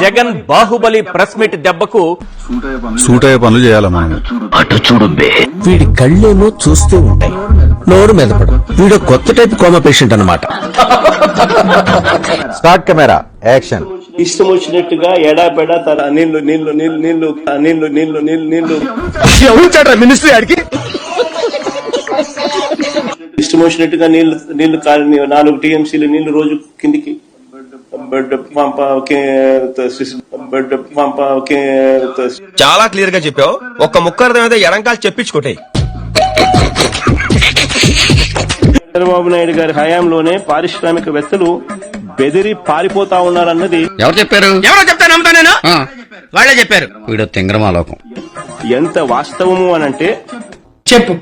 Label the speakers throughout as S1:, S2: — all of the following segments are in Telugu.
S1: జగన్ బాహుబలి ప్రెస్ మీట్ దెబ్బకు
S2: సూట్ అయ్యే పనులు చేయాలి మనం?
S3: వీడి కళ్ళేమో చూస్తూ ఉంటాయి. నోరు మెదపడు వీడు కొత్త టైప్ కోమా పేషెంట్ అన్నమాట.
S4: Start camera action.
S5: ఇష్టం వచ్చినట్టుగా ఎడాపెడా తన నీళ్ళు నీళ్ళు నీళ్ళు నీళ్ళు నీళ్ళు నీళ్ళు నీళ్ళు నీళ్ళు.
S3: మినిస్ట్రీ ఆడికి?
S5: ఇష్టం వచ్చినట్టుగా నీళ్ళు నీళ్ళు కాలి నాలుగు టీఎంసీలు నీళ్ళు రోజు కిందికి
S6: చాలా క్లియర్గా చెప్పావు. ఒక్క ముక్క అర్థమైతే ఎడంకాలు చెప్పించుకుంటాయి
S5: చంద్రబాబు నాయుడు గారి హయాంలోనే పారిశ్రామికవేత్తలు బెదిరి పారిపోతా ఉన్నారన్నది
S7: ఎవరు చెప్పారు?
S6: ఎవరో చెప్తా నమ్ముతా నేను? వాళ్ళే చెప్పారు.
S7: వీడు తింగరమాలోకం.
S5: ఎంత వాస్తవము అనంటే
S6: చెప్పు.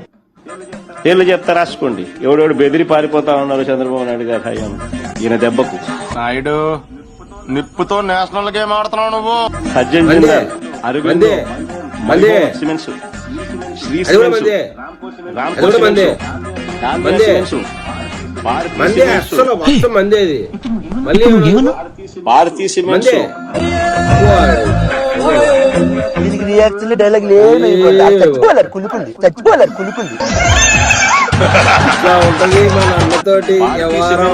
S5: వీళ్ళు చెప్తా రాసుకోండి. ఎవడెవడు బెదిరి పారిపోతా ఉన్నారు చంద్రబాబు నాయుడు గారి హయాం. ఈయన దెబ్బకు.
S2: నాయుడు నిప్పుతో నేషనల్ గేమ్ ఆడుతున్నావు నువ్వు.
S5: Sajjan Jindal Arvind cements. Shree cements. Cements. Dalmia cements. Bharathi cements.
S8: దీనికి రియాక్షన్ డైలాగ్ లేదు చచ్చిపోలేరు కులుకుంది చచ్చిపోలేరు కులుకుంది.
S3: ఇట్లా ఉంటది మన అన్నతోటి వ్యవహారం.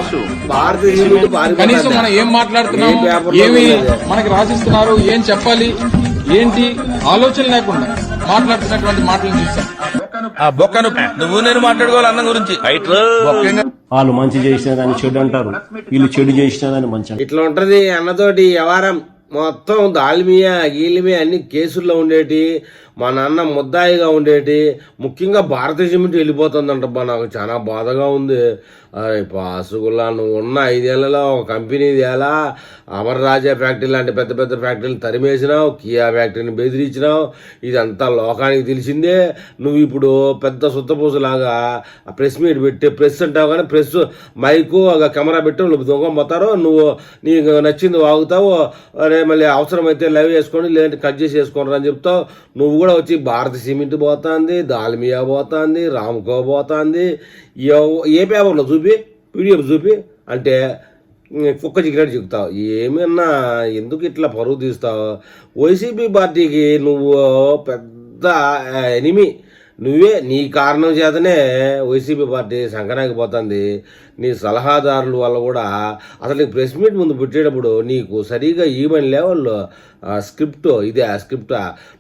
S9: కనీసం మనం ఏం
S3: పేపర్లో
S9: ఏమి? మనకి రాసిస్తున్నారు? ఏం చెప్పాలి? ఏంటి? ఆలోచన లేకుండా మాట్లాడుతున్నటువంటి మాటలు చూస్తాం
S6: ఆ బొక్కను నువ్వు నేను మాట్లాడుకోవాలి అన్నం గురించి.
S5: వాళ్ళు మంచి చేసిన దాన్ని చెడు అంటారు. వీళ్ళు చెడు చేసిన దాన్ని మంచి
S3: ఇట్లా ఉంటది అన్నతోటి వ్యవహారం. మొత్తం దాల్మియా గీలిమియా అన్ని కేసుల్లో ఉండేటి. మా నాన్న ముద్దాయిగా ఉండేటి. ముఖ్యంగా భారతీయ సిమెంట్ వెళ్ళిపోతుందంటబ్బా నాకు చాలా బాధగా ఉంది. అరే పాసుగుల్లా నువ్వు ఉన్న ఐదేళ్ళలో ఒక కంపెనీది ఎలా అమర్ రాజా ఫ్యాక్టరీ లాంటి పెద్ద పెద్ద ఫ్యాక్టరీలు తరిమేసినావు కియా ఫ్యాక్టరీని బెదిరించినావు. ఇదంతా లోకానికి తెలిసిందే. నువ్వు ఇప్పుడు పెద్ద సుత్తపూసలాగా ఆ ప్రెస్ మీట్ పెట్టి ప్రెస్ అంటావు కానీ ప్రెస్ మైకు ఒక కెమెరా పెట్టి వాళ్ళు దొంగపోతారు నువ్వు నీకు నచ్చింది వాగుతావు అరే మళ్ళీ అవసరమైతే లైవ్ చేసుకోండి లేదంటే కట్ చేసి వేసుకోండి అని చెప్తావు. నువ్వు కూడా వచ్చి భారత సిమెంట్ పోతుంది దాల్మియా పోతుంది రామ్కో పోతుంది. ఏ పేపర్లో చూపి? పీడిఎఫ్ చూపి? అంటే కుక్క చిక్కినట్టు చెప్తావు. ఏమన్నా ఎందుకు ఇట్లా పరువు తీస్తావు? వైసీపీ పార్టీకి నువ్వు పెద్ద ఎనిమి. నువ్వే నీ కారణం చేతనే వైసీపీ పార్టీ సంకనాకి పోతుంది. నీ సలహాదారుల వల్ల కూడా అసలు నీకు ప్రెస్ మీట్ ముందు పుట్టేటప్పుడు నీకు సరిగా ఈవెన్ లెవెల్లో స్క్రిప్ట్ ఇదే ఆ స్క్రిప్ట్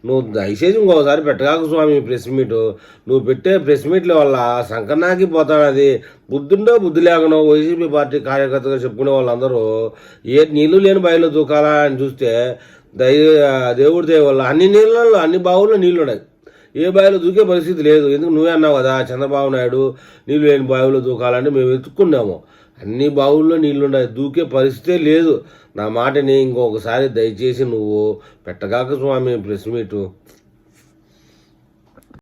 S3: నువ్వు దయచేసి ఇంకోసారి పెట్టగాక స్వామి ప్రెస్ మీట్. నువ్వు పెట్టే ప్రెస్ మీట్ల వల్ల సంకనాకి పోతానది. బుద్ధుండో బుద్ధి లేకనో వైసీపీ పార్టీ కార్యకర్తగా చెప్పుకునే వాళ్ళందరూ ఏ నీళ్ళు లేని బయలు దూకాలా అని చూస్తే దయ దేవుడి దయ వల్ల అన్ని నీళ్ళల్లో అన్ని బావుల్లో నీళ్ళు ఉన్నాయి ఏ బావిలో దూకే పరిస్థితి లేదు. ఎందుకు నువ్వే అన్నావు కదా చంద్రబాబు నాయుడు నీళ్ళు లేని బావిలో దూకాలని మేము వెతుక్కున్నాము. అన్ని బావుల్లో నీళ్ళు ఉన్నాయి దూకే పరిస్థితే లేదు. నా మాటని ఇంకొకసారి దయచేసి నువ్వు పెట్టగాక స్వామి ప్రెస్ మీటు.